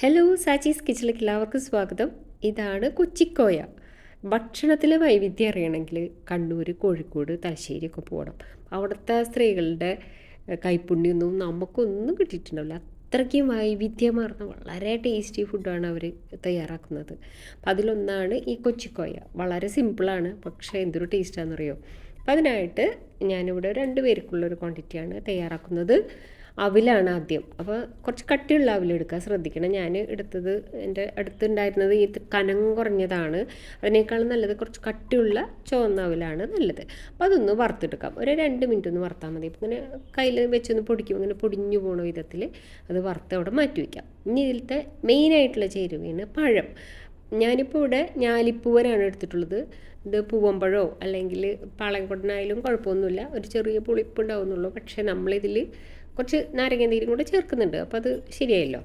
Hello സാച്ചീസ് കിച്ചണിലേക്ക് എല്ലാവർക്കും സ്വാഗതം. ഇതാണ് കൊച്ചിക്കോയ. ഭക്ഷണത്തിലെ വൈവിധ്യം അറിയണമെങ്കിൽ കണ്ണൂർ കോഴിക്കോട് തലശ്ശേരിയൊക്കെ പോകണം. അവിടുത്തെ സ്ത്രീകളുടെ കൈപ്പുണ്യൊന്നും നമുക്കൊന്നും കിട്ടിയിട്ടുണ്ടാവില്ല. അത്രയ്ക്കും വൈവിധ്യമാർന്ന വളരെ ടേസ്റ്റി ഫുഡാണ് അവർ തയ്യാറാക്കുന്നത്. അപ്പം അതിലൊന്നാണ് ഈ കൊച്ചിക്കോയ. വളരെ സിമ്പിളാണ് പക്ഷേ എന്തൊരു ടേസ്റ്റാണെന്നറിയോ അപ്പം അതിനായിട്ട് ഞാനിവിടെ രണ്ട് പേർക്കുള്ളൊരു ക്വാണ്ടിറ്റിയാണ് തയ്യാറാക്കുന്നത്. അവിലാണ് ആദ്യം. അപ്പോൾ കുറച്ച് കട്ടിയുള്ള അവിലെടുക്കുക ശ്രദ്ധിക്കണം. ഞാൻ എടുത്തത് എന്റെ അടുത്തുണ്ടായിരുന്നത് ഈ കനം കുറഞ്ഞതാണ്. അതിനേക്കാളും നല്ലത് കുറച്ച് കട്ടിയുള്ള ചുവന്ന അവിലാണ് നല്ലത്. അപ്പോൾ അതൊന്ന് വറുത്തെടുക്കാം. ഒരു രണ്ട് മിനിറ്റ് ഒന്ന് വറുത്താൽ മതി. ഇങ്ങനെ കയ്യിൽ വെച്ചൊന്ന് പൊടിക്കും. ഇങ്ങനെ പൊടിഞ്ഞു പോണ വിധത്തിൽ അത് വറുത്ത് അവിടെ മാറ്റി വയ്ക്കാം ഇനി ഇതിലത്തെ മെയിനായിട്ടുള്ള ചേരുവയാണ് പഴം. ഞാനിപ്പോൾ ഇവിടെ ഞാലിപ്പൂവനാണ് എടുത്തിട്ടുള്ളത്. ഇത് പൂവമ്പഴോ അല്ലെങ്കിൽ പാളയംകൊടനായാലും കുഴപ്പമൊന്നുമില്ല. ഒരു ചെറിയ പുളിപ്പ് ഉണ്ടാവുന്നുള്ളൂ. പക്ഷേ നമ്മളിതിൽ കുറച്ച് നാരങ്ങ നീരും കൂടെ ചേർക്കുന്നുണ്ട്. അപ്പോൾ അത് ശരിയായല്ലോ.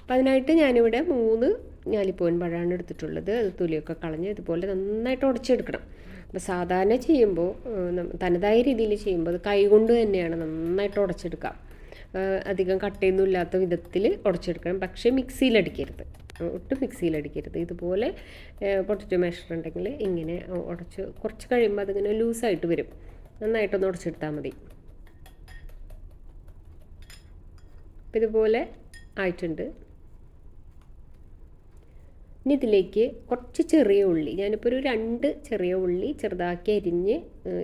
അപ്പം അതിനായിട്ട് ഞാനിവിടെ മൂന്ന് ഞാലിപ്പൂവൻ പഴമാണ് എടുത്തിട്ടുള്ളത്. അത് തുലിയൊക്കെ കളഞ്ഞ് ഇതുപോലെ നന്നായിട്ട് ഉടച്ചെടുക്കണം. അപ്പോൾ സാധാരണ ചെയ്യുമ്പോൾ തനതായ രീതിയിൽ ചെയ്യുമ്പോൾ അത് കൈകൊണ്ട് തന്നെയാണ് നന്നായിട്ട് ഉടച്ചെടുക്കാം അധികം കട്ടയൊന്നും ഇല്ലാത്ത വിധത്തിൽ ഉടച്ചെടുക്കണം. പക്ഷേ മിക്സിയിലടിക്കരുത്. ഒട്ടും മിക്സിയിലടിക്കരുത്. ഇതുപോലെ പൊട്ടറ്റോ മാഷർ ഉണ്ടെങ്കിൽ ഇങ്ങനെ ഉടച്ച് കുറച്ച് കഴിയുമ്പോൾ അതിങ്ങനെ ലൂസായിട്ട് വരും. നന്നായിട്ടൊന്ന് ഉടച്ചെടുത്താൽ മതി. ഇതുപോലെ ആയിട്ടുണ്ട്. ഇനി ഇതിലേക്ക് കുറച്ച് ചെറിയ ഉള്ളി. ഞാനിപ്പോൾ ഒരു രണ്ട് ചെറിയ ഉള്ളി ചെറുതാക്കി അരിഞ്ഞ്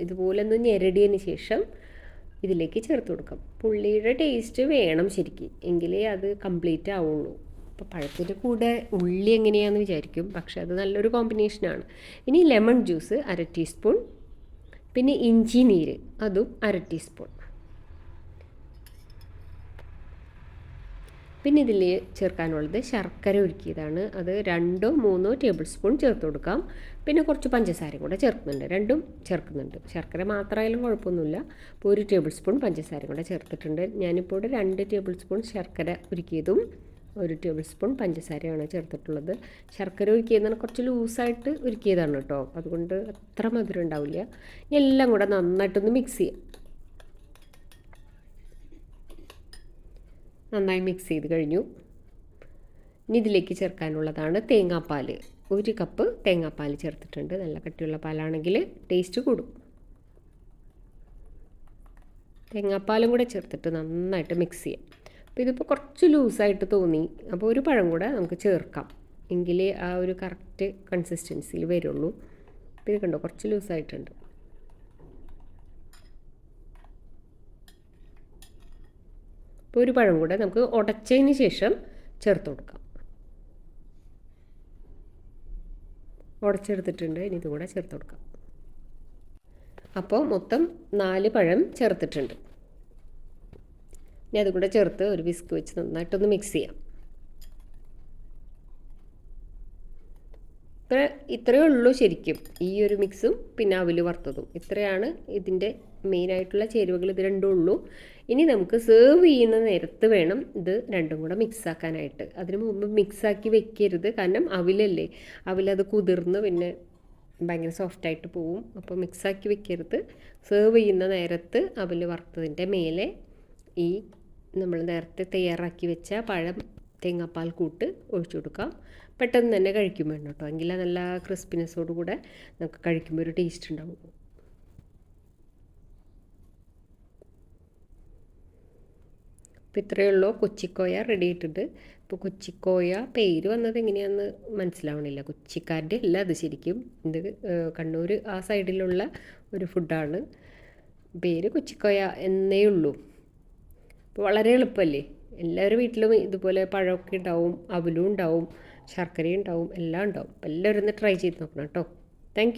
ഇതുപോലെ ഒന്ന് ഞെരടിയതിന് ശേഷം ഇതിലേക്ക് ചേർത്ത് കൊടുക്കാം. പുള്ളിയുടെ ടേസ്റ്റ് വേണം ശരിക്കും. എങ്കിലേ അത് കംപ്ലീറ്റ് ആവുള്ളൂ. അപ്പോൾ പഴത്തിന്റെ കൂടെ ഉള്ളി എങ്ങനെയാണെന്ന് വിചാരിക്കും. പക്ഷേ അത് നല്ലൊരു കോമ്പിനേഷനാണ് ഇനി ലെമൺ ജ്യൂസ് അര ടീസ്പൂൺ പിന്നെ ഇഞ്ചി നീര്. അതും അര ടീസ്പൂൺ പിന്നെ ഇതിൽ ചേർക്കാനുള്ളത് ശർക്കര ഒരുക്കിയതാണ് അത് രണ്ടോ മൂന്നോ ടേബിൾ സ്പൂൺ ചേർത്ത് കൊടുക്കാം. പിന്നെ കുറച്ച് പഞ്ചസാരയും കൂടെ ചേർക്കുന്നുണ്ട്. രണ്ടും ചേർക്കുന്നുണ്ട്. ശർക്കര മാത്രമായാലും കുഴപ്പമൊന്നുമില്ല. അപ്പോൾ ഒരു ടേബിൾ സ്പൂൺ പഞ്ചസാരയും കൂടെ ചേർത്തിട്ടുണ്ട്. ഞാനിപ്പോൾ ഇവിടെ രണ്ട് ടേബിൾ സ്പൂൺ ശർക്കര ഒരുക്കിയതും ഒരു ടേബിൾ സ്പൂൺ പഞ്ചസാരയാണ് ചേർത്തിട്ടുള്ളത്. ശർക്കര ഒരുക്കിയതാണ് കുറച്ച് ലൂസായിട്ട് ഒരുക്കിയതാണ് കേട്ടോ. അതുകൊണ്ട് അത്ര മധുരം ഉണ്ടാവില്ല. എല്ലാം കൂടെ നന്നായിട്ടൊന്ന് മിക്സ് ചെയ്യാം. നന്നായി മിക്സ് ചെയ്ത് കഴിഞ്ഞു. ഇനി ഇതിലേക്ക് ചേർക്കാനുള്ളതാണ് തേങ്ങാപ്പാൽ ഒരു കപ്പ് തേങ്ങാപ്പാൽ ചേർത്തിട്ടുണ്ട്. നല്ല കട്ടിയുള്ള പാലാണെങ്കിൽ ടേസ്റ്റ് കൂടും. തേങ്ങാപ്പാലും കൂടെ ചേർത്തിട്ട് നന്നായിട്ട് മിക്സ് ചെയ്യാം. അപ്പോൾ ഇതിപ്പോൾ കുറച്ച് ലൂസായിട്ട് തോന്നി. അപ്പോൾ ഒരു പഴം കൂടെ നമുക്ക് ചേർക്കാം. എങ്കിലേ ആ ഒരു കറക്റ്റ് കൺസിസ്റ്റൻസിയിൽ വരുള്ളൂ. അപ്പോൾ ഇത് കണ്ടോ? കുറച്ച് ലൂസായിട്ടുണ്ട് ഇപ്പോൾ ഒരു പഴം കൂടെ നമുക്ക് ഉടച്ചതിന് ശേഷം ചേർത്ത് കൊടുക്കാം. ഉടച്ചെടുത്തിട്ടുണ്ട്. ഇനി ഇതുകൂടെ ചേർത്ത് കൊടുക്കാം. അപ്പോൾ മൊത്തം നാല് പഴം ചേർത്തിട്ടുണ്ട്. ഇനി അതും കൂടെ ചേർത്ത് ഒരു വിസ്ക് വെച്ച് നന്നായിട്ടൊന്ന് മിക്സ് ചെയ്യാം. ഇത്ര ഇത്രയേ ഉള്ളൂ ശരിക്കും ഈ ഒരു മിക്സും പിന്നെ അവൽ വറുത്തതും. ഇത്രയാണ് ഇതിന്റെ മെയിനായിട്ടുള്ള ചേരുവകൾ ഇത് രണ്ടും ഉള്ളൂ. ഇനി നമുക്ക് സെർവ് ചെയ്യുന്ന നേരത്ത് വേണം ഇത് രണ്ടും കൂടെ മിക്സാക്കാനായിട്ട് അതിന് മുമ്പ് മിക്സാക്കി വെക്കരുത്. കാരണം അവിലല്ലേ. അവിലത് കുതിർന്ന് പിന്നെ ഭയങ്കര സോഫ്റ്റായിട്ട് പോവും. അപ്പോൾ മിക്സാക്കി വെക്കരുത്. സെർവ് ചെയ്യുന്ന നേരത്ത് അവൽ വറുത്തതിന്റെ മേലെ ഈ നമ്മൾ നേരത്തെ തയ്യാറാക്കി വെച്ച പഴം തേങ്ങാപ്പാൽ കൂട്ട് ഒഴിച്ചു കൊടുക്കാം. പെട്ടെന്ന് തന്നെ കഴിക്കും വേണം കേട്ടോ. എങ്കിൽ നല്ല ക്രിസ്പിനെസ്സോട് കൂടെ നമുക്ക് കഴിക്കുമ്പോൾ ഒരു ടേസ്റ്റ് ഉണ്ടാവും. അപ്പോൾ ഇത്രയേ ഉള്ളൂ. കൊച്ചിക്കോയ റെഡി ആയിട്ടുണ്ട്. ഇപ്പോൾ കൊച്ചിക്കോയ പേര് വന്നത് എങ്ങനെയാണെന്ന് മനസ്സിലാവണില്ല. കൊച്ചിക്കാരുടെ അല്ല അത് ശരിക്കും. ഇത് കണ്ണൂർ ആ സൈഡിലുള്ള ഒരു ഫുഡാണ് പേര് കൊച്ചിക്കോയ എന്നേ ഉള്ളൂ. അപ്പോൾ വളരെ എളുപ്പമല്ലേ എല്ലാവരും വീട്ടിലും ഇതുപോലെ പഴമൊക്കെ ഉണ്ടാവും അവലും ഉണ്ടാവും. ശർക്കരയും ഉണ്ടാവും എല്ലാം ഉണ്ടാവും. എല്ലാവരും ഒന്ന് ട്രൈ ചെയ്ത് നോക്കണം കേട്ടോ. താങ്ക്